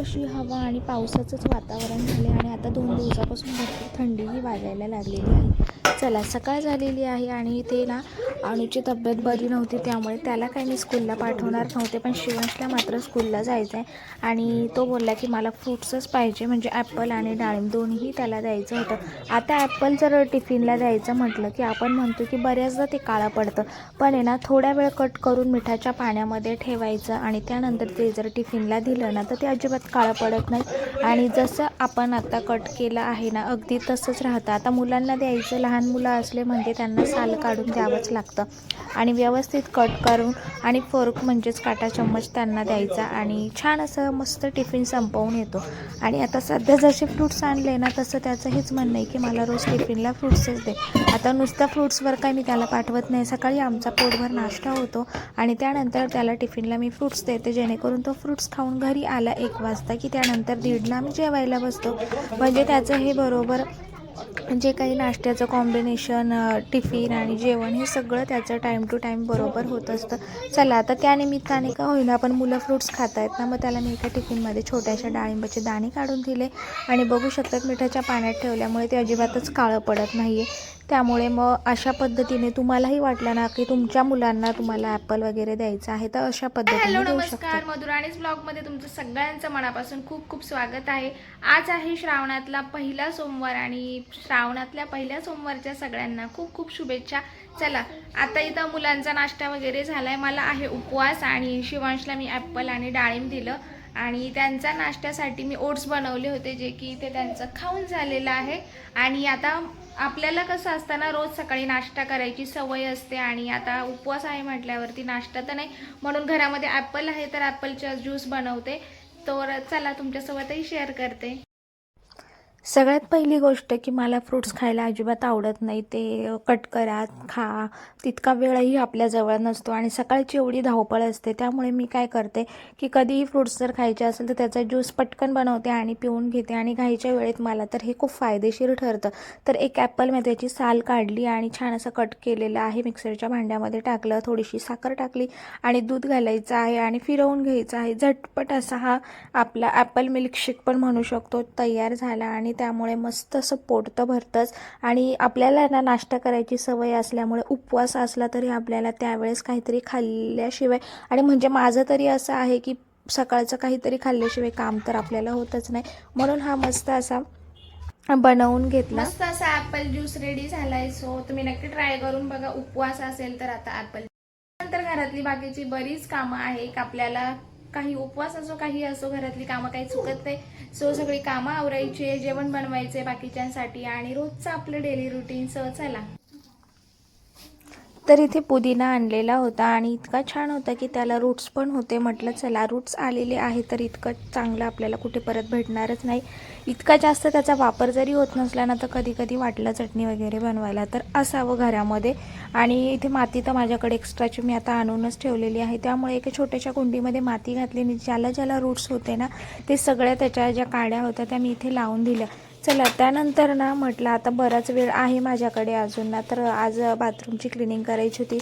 अशी हवा आणि पावसाचंच वातावरण झाले आणि आता दोन दिवसापासून भरपूर थंडीही वाजायला लागलेली आहे. चला सकाळ झालेली आहे आणि ते ना अनुची तब्येत बरी नव्हती त्यामुळे त्याला काही मी स्कूलला पाठवणार नव्हते पण शिवांशला मात्र स्कूलला जायचं आहे आणि तो बोलला की मला फ्रूट्सच पाहिजे म्हणजे ॲपल आणि डाळिंब दोन्हीही त्याला द्यायचं होतं. आता ॲपल जर टिफिनला द्यायचं म्हटलं की आपण म्हणतो की बऱ्याचदा ते काळं पडतं पण आहे ना थोड्या वेळ कट करून मिठाच्या पाण्यामध्ये ठेवायचं आणि त्यानंतर ते जर टिफिनला दिलं ना तर ते अजिबात काळं पडत नाही. आणि जसं आपण आता कट केलं आहे ना अगदी तसंच राहतं. आता मुलांना द्यायचं लहान मुलं असले म्हणजे त्यांना साल काढून द्यावंच लागतं. आणि व्यवस्थित कट करून आणि फोर्क म्हणजेच काटा चम्मच त्यांना द्यायचा आणि छान असं मस्त टिफिन संपवून येतो. आणि आता सध्या जसे फ्रूट्स आणले ना तसं त्याचं हेच म्हणणं आहे की मला रोज टिफिनला फ्रूट्सच दे. आता नुसत्या फ्रूट्सवर काय मी त्याला पाठवत नाही. सकाळी आमचा पोटभर नाश्ता होतो आणि त्यानंतर त्याला टिफिनला मी फ्रूट्स देते. जेणेकरून तो फ्रूट्स खाऊन घरी आला एक वाजता की त्यानंतर दीडला आम्ही जेवायला बसतो. म्हणजे त्याचं हे बरोबर जे काही नाश्त्याचं कॉम्बिनेशन टिफिन आणि जेवण हे सगळं त्याचं टाईम टू टाईम बरोबर होत असतं. चला आता त्यानिमित्ताने का होईना पण मुलं फ्रूट्स खात आहेत ना मग त्याला मी एका टिफिनमध्ये छोट्याशा डाळिंबाचे दाणे काढून दिले. आणि बघू शकतात मिठाच्या पाण्यात ठेवल्यामुळे ते अजिबातच काळं पडत नाही आहे त्यामुळे मग अशा पद्धतीने तुम्हालाही वाटलं ना की तुमच्या मुलांना तुम्हाला ॲपल वगैरे द्यायचं आहे तर अशा हॅलो पद्धतीने शकता. नमस्कार मधुराणीज ब्लॉगमध्ये तुमचं सगळ्यांचं मनापासून खूप खूप स्वागत आहे. आज आहे श्रावणातला पहिला सोमवार आणि श्रावणातल्या पहिल्या सोमवारच्या सगळ्यांना खूप खूप शुभेच्छा. चला आता इथं मुलांचा नाश्ता वगैरे झालाय. मला आहे उपवास आणि शिवांशला मी ॲपल आणि डाळिंब दिलं. आणि त्यांच्या नाश्त्यासाठी मी ओट्स बनवले होते जे की ते त्यांचं खाऊन झालेलं आहे. आणि आता आपल्याला कसं असतं ना रोज सकाळी नाश्ता करायची सवय असते आणि आता उपवास आहे म्हटल्यावरती नाश्ता तर नाही म्हणून घरामध्ये ॲपल आहे तर ॲपलचा ज्यूस बनवते. तर चला तुमच्यासोबतही शेअर करते. सगळ्यात पहिली गोष्ट की मला फ्रूट्स खायला अजिबात आवडत नाही ते कट करा खा. तितका वेळही आपल्याजवळ नसतो आणि सकाळची एवढी धावपळ असते त्यामुळे मी काय करते की कधीही फ्रूट्स जर खायचे असेल तर त्याचा ज्यूस पटकन बनवते आणि पिऊन घेते आणि घाईच्या वेळेत मला तर हे खूप फायदेशीर ठरतं. तर एक ॲपल मी त्याची साल काढली आणि छान असं कट केलेलं आहे मिक्सरच्या भांड्यामध्ये टाकलं थोडीशी साखर टाकली आणि दूध घालायचं आहे आणि फिरवून घ्यायचं आहे. झटपट असा हा आपला ॲपल मिल्कशेक पण म्हणू शकतो तयार झाला आणि आणि त्यामुळे मस्त असं पोटतं भरतंच. आणि आपल्याला ना नाश्ता करायची सवय असल्यामुळे उपवास असला तरी आपल्याला त्यावेळेस काहीतरी खाल्ल्याशिवाय आणि म्हणजे माझं तरी असं आहे की सकाळचं काहीतरी खाल्ल्याशिवाय काम तर आपल्याला होतच नाही. म्हणून हा मस्त असा बनवून घेतला. मस्त असा ॲपल ज्यूस रेडी झालाय. सो तुम्ही नक्की ट्राय करून बघा. उपवास असेल तर आता ॲपल नंतर घरातली बाकीची बरीच कामं आहे एक आपल्याला काही उपवास असो काही असो घरातली कामं काही चुकत नाही. सो सगळी कामं आवरायची जेवण बनवायचे बाकीच्यांसाठी आणि रोजचं आपलं डेली रुटीन सो चला तर इथे पुदिना आणलेला होता आणि इतका छान होता की त्याला रूट्स पण होते. म्हटलं चला रूट्स आलेले आहे तर इतकं चांगलं आपल्याला कुठे परत भेटणारच नाही. इतका जास्त त्याचा वापर जरी होत नसला ना तर कधी कधी वाटलं चटणी वगैरे बनवायला. तर असावं घरामध्ये. आणि इथे माती तर माझ्याकडे एक्स्ट्राची मी आता आणूनच ठेवलेली आहे. त्यामुळे एका छोट्याशा कुंडीमध्ये माती घातली आणि ज्याला ज्याला रूट्स होते ना ते सगळ्या त्याच्या ज्या काड्या होत्या त्या मी इथे लावून दिल्या. चला त्यानंतर ना म्हटलं आता बराच वेळ आहे माझ्याकडे अजून ना तर आज बाथरूमची क्लिनिंग करायची होती.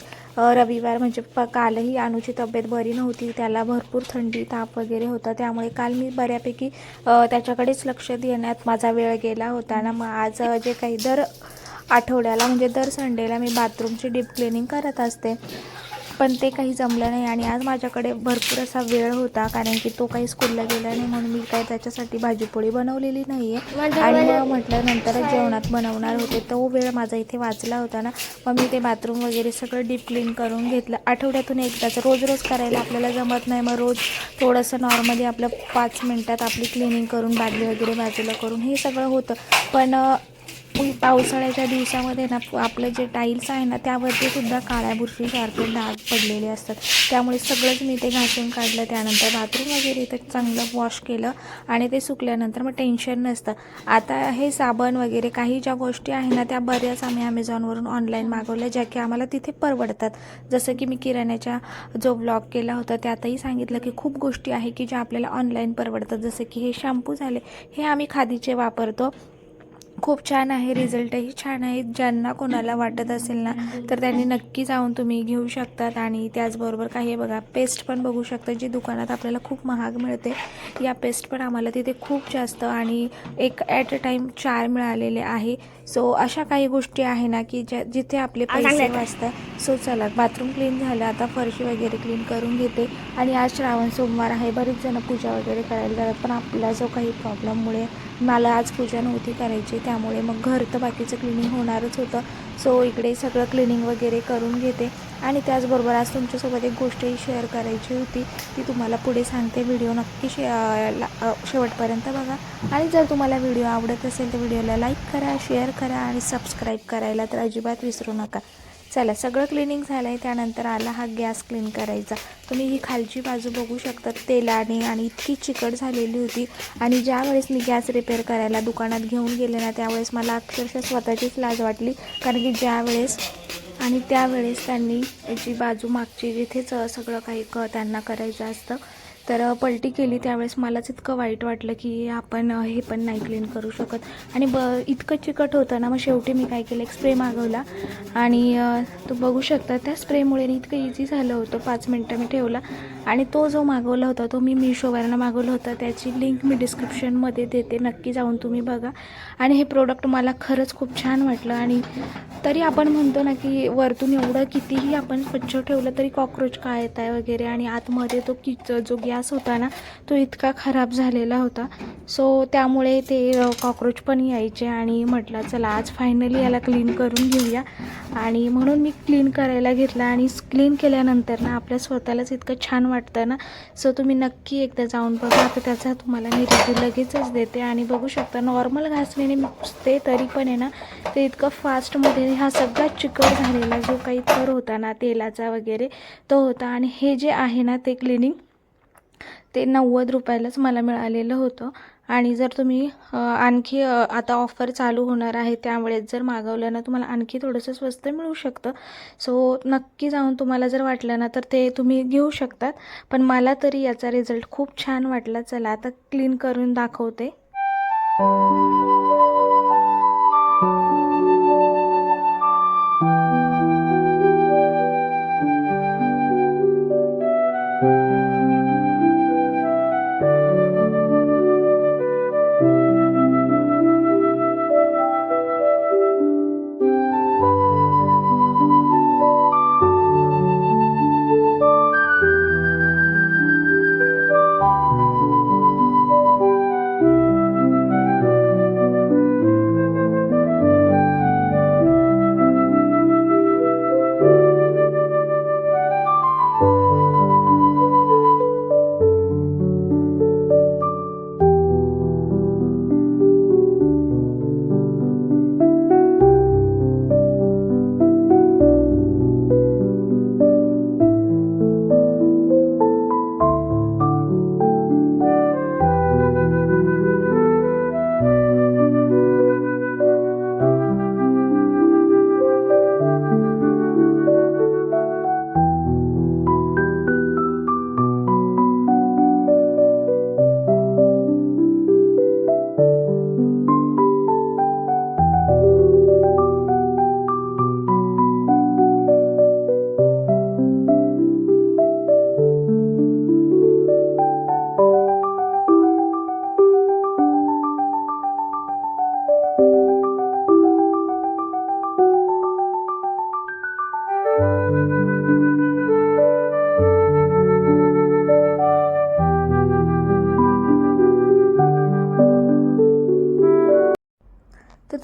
रविवार म्हणजे प कालही अनुची तब्येत बरी नव्हती त्याला भरपूर थंडी ताप वगैरे होता. त्यामुळे काल मी बऱ्यापैकी त्याच्याकडेच लक्ष देण्यात माझा वेळ गेला होता ना. मग आज जे काही दर आठवड्याला म्हणजे दर संडेला मी बाथरूमची डीप क्लिनिंग करत असते. पण ते काही जमलं नाही आणि आज माझ्याकडे भरपूर असा वेळ होता कारण की तो काही स्कूलला गेला नाही म्हणून मी काही त्याच्यासाठी भाजीपोळी बनवलेली नाही आहे आणि मग म्हटलं नंतरच जेवणात बनवणार होते. तो वेळ माझा इथे वाचला होता ना मग मी ते बाथरूम वगैरे सगळं डीप क्लीन करून घेतलं. आठवड्यातून एकदाच रोज रोज करायला आपल्याला जमत नाही. मग रोज थोडंसं नॉर्मली आपलं पाच मिनटात आपली क्लिनिंग करून बादली वगैरे बाजूला करून हे सगळं होतं. पण पावसाळ्याच्या दिवसामध्ये ना आपलं जे टाईल्स आहे ना त्यावरती सुद्धा काळ्या बुरशीसारखे डाग पडलेले असतात. त्यामुळे सगळंच मी ते घासून काढलं. त्यानंतर बाथरूम वगैरे ते चांगलं वॉश केलं आणि ते सुकल्यानंतर मग टेन्शन नसतं. आता हे साबण वगैरे काही ज्या गोष्टी आहे ना त्या बऱ्याच आम्ही अमेझॉनवरून ऑनलाईन मागवल्या ज्या की आम्हाला तिथे परवडतात. जसं की मी किराण्याच्या जो ब्लॉग केला होता त्यातही सांगितलं की खूप गोष्टी आहे की ज्या आपल्याला ऑनलाईन परवडतात. जसं की हे शॅम्पू झाले हे आम्ही खादीचे वापरतो. खूप छान आहे रिझल्टही छान आहे. ज्यांना कोणाला वाटत असेल ना तर त्यांनी नक्की जाऊन तुम्ही घेऊ शकतात आणि त्याचबरोबर काही बघा पेस्ट पण बघू शकता जी दुकानात आपल्याला खूप महाग मिळते. या पेस्ट पण आम्हाला तिथे खूप जास्त आणि एक ॲट अ टाईम चार मिळालेले आहे. सो अशा काही गोष्टी आहे ना की ज्या जिथे आपले पैसे वाचतात. सो चला बाथरूम क्लीन झालं. आता फरशी वगैरे क्लीन करून घेते. आणि आज श्रावण सोमवार आहे. बरेच जण पूजा वगैरे करायला जातात पण आपला जो काही प्रॉब्लेममुळे मला आज पूजा नव्हती करायची त्यामुळे मग घर तर बाकीचं क्लिनिंग होणारच होतं. सो इकडे सगळं क्लिनिंग वगैरे करून घेते. आणि त्याचबरोबर आज तुमच्यासोबत एक गोष्टही शेअर करायची होती. ती तुम्हाला पुढे सांगते. व्हिडिओ नक्की शे ला- शेवटपर्यंत बघा. आणि जर तुम्हाला व्हिडिओ आवडत असेल तर व्हिडिओला लाईक करा शेअर करा आणि सबस्क्राईब करायला तर अजिबात विसरू नका. चला सगळं क्लिनिंग झालं आहे त्यानंतर आला हा गॅस क्लीन करायचा. तुम्ही ही खालची बाजू बघू शकता तेलाने आणि इतकी चिकट झालेली होती. आणि ज्या वेळेस मी गॅस रिपेअर करायला दुकानात घेऊन गेले ना त्यावेळेस मला अक्षरशः स्वतःचीच लाज वाटली. कारण की ज्यावेळेस आणि त्यावेळेस त्यांनी जी बाजू मागची जिथेच सगळं काही क त्यांना करायचं असतं तर पलटी केली त्यावेळेस मलाच इतकं वाईट वाटलं की आपण हे पण नाही क्लीन करू शकत. आणि ब इतकं चिकट होतं ना मग शेवटी मी काय केलं एक स्प्रे मागवला. आणि तो बघू शकता त्या स्प्रेमुळे इतकं इझी झालं होतं. पाच मिनटं मी ठेवला. आणि तो जो मागवला होता तो मी मिशोवरनं मागवला होता. त्याची लिंक मी डिस्क्रिप्शनमध्ये देते. नक्की जाऊन तुम्ही बघा. आणि हे प्रोडक्ट मला खरंच खूप छान वाटलं. आणि तरी आपण म्हणतो ना की वरतून एवढं कितीही आपण स्वच्छ ठेवलं तरी कॉक्रोच काय येत आहे वगैरे. आणि आतमध्ये तो किच जो गॅस होता ना तो इतका खराब झालेला होता. सो त्यामुळे ते कॉक्रोच पण यायचे आणि म्हटलं चला आज फायनली याला क्लीन करून घेऊया. आणि म्हणून मी क्लीन करायला घेतला आणि क्लीन केल्यानंतर ना आपल्या स्वतःलाच इतकं छान वाटतं ना. सो तुम्ही नक्की एकदा जाऊन बघा तर त्याचा तुम्हाला मी रिव्ह्यू लगेचच देते. आणि बघू शकता नॉर्मल घासणीने ते तरी पण आहे ना ते इतकं फास्टमध्ये हा सगळा चिकट झालेला जो काही थर होता ना तेलाचा वगैरे तो होता. आणि हे जे आहे ना ते क्लिनिंग ते नव्वद रुपयालाच मला मिळालेलं होतं. आणि जर तुम्ही आणखी आता ऑफर चालू होणार आहे त्यामुळे जर मागवलं ना तुम्हाला आणखी थोडंसं स्वस्त मिळू शकतं. सो नक्की जाऊन तुम्हाला जर वाटलं ना तर ते तुम्ही घेऊ शकतात. पण मला तरी याचा रिझल्ट खूप छान वाटला. चला आता क्लीन करून दाखवते.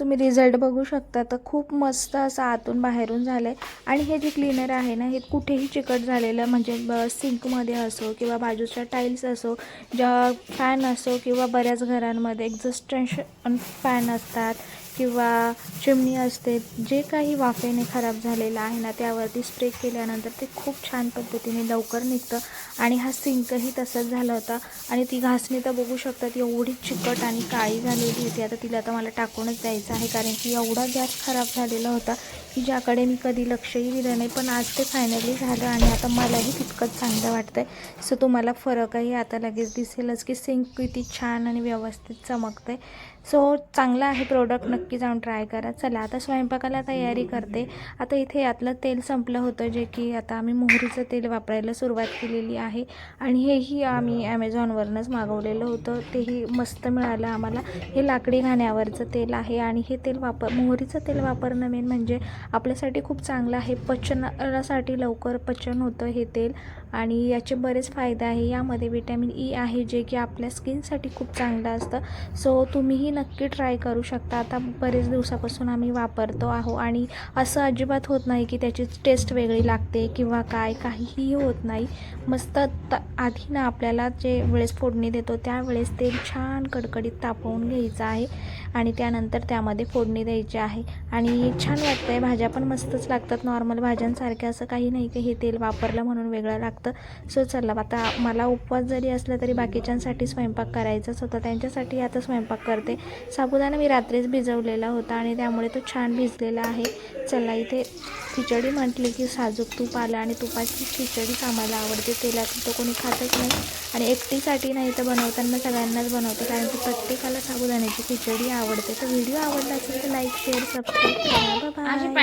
तुम्ही रिझल्ट बघू शकता. तर खूप मस्त असं आतून बाहेरून झालं आहे आणि हे जे क्लीनर आहे ना हे कुठेही चिकट झालेलं म्हणजे ब सिंकमध्ये असो किंवा बाजूच्या टाईल्स असो ज्या फॅन असो किंवा बऱ्याच घरांमध्ये एक्झिस्टन्शन फॅन असतात. किंवा चिमणी असते जे काही वाफेने खराब झालेलं आहे ना त्यावरती स्प्रे केल्यानंतर ते खूप छान पद्धतीने लवकर निघतं आणि हा सिंकही तसंच झाला होता. आणि ती घासणी तर बघू शकतात ती एवढी चिकट आणि काळी झालेली होती. आता तिला आता मला टाकूनच द्यायचं आहे कारण की एवढा गॅस खराब झालेला होता की ज्याकडे मी कधी लक्षही दिलं नाही. पण आज ते फायनली झालं आणि आता मलाही तितकंच चांगलं वाटतं आहे सो तुम्हाला फरकही आता लगेच दिसेलच की सिंक किती छान आणि व्यवस्थित चमकतं आहे सो चांगलं आहे प्रोडक्ट नक्की जाऊन ट्राय करा. चला आता स्वयंपाकाला तयारी करते. आता इथे यातलं तेल संपलं होतं जे की आता आम्ही मोहरीचं तेल वापरायला सुरुवात केलेली आहे. आणि हेही आम्ही ॲमेझॉनवरनंच मागवलेलं होतं. तेही मस्त मिळालं आम्हाला. हे लाकडी घाण्यावरचं तेल आहे आणि हे तेल वापर मोहरीचं तेल वापरणं मेन म्हणजे आपल्यासाठी खूप चांगलं आहे. पचनासाठी लवकर पचन होतं हे तेल. आणि याचे बरेच फायदे आहे. यामध्ये विटॅमिन ई e आहे जे की आपल्या स्किनसाठी खूप चांगलं असतं. सो तुम्हीही नक्की ट्राय करू शकता. आता बरेच दिवसापासून आम्ही वापरतो आहो आणि असं अजिबात होत नाही की त्याची टेस्ट वेगळी लागते किंवा काय काहीही होत नाही. मस्त त आधी ना आपल्याला जे वेळेस फोडणी देतो त्यावेळेस ते छान कडकडीत तापवून घ्यायचं आहे. आणि त्यानंतर त्यामध्ये फोडणी द्यायची आहे. आणि छान वाटतं आहे भाज्या पण मस्तच लागतात. नॉर्मल भाज्यांसारख्या असं काही नाही की हे तेल वापरलं म्हणून वेगळं लागतं. सो चला आता मला उपवास जरी असला तरी बाकीच्यांसाठी स्वयंपाक करायचाच होता. त्यांच्यासाठी आता स्वयंपाक करते. साबुदाणा मी रात्रीच भिजवलेला होता आणि त्यामुळे तो छान भिजलेला आहे. चला इथे खिचडी म्हटली की साजूक तूप आलं आणि तुपाची खिचडी कामाला आवडते. तेलात तो कोणी खातच नाही. आणि एकटीसाठी नाही तर बनवताना सगळ्यांनाच बनवते कारण की प्रत्येकाला साबुदाण्याची खिचडी आवडते. तर व्हिडिओ आवडला असेल तर लाईक शेअर सबस्क्राईब करा. अशी बाय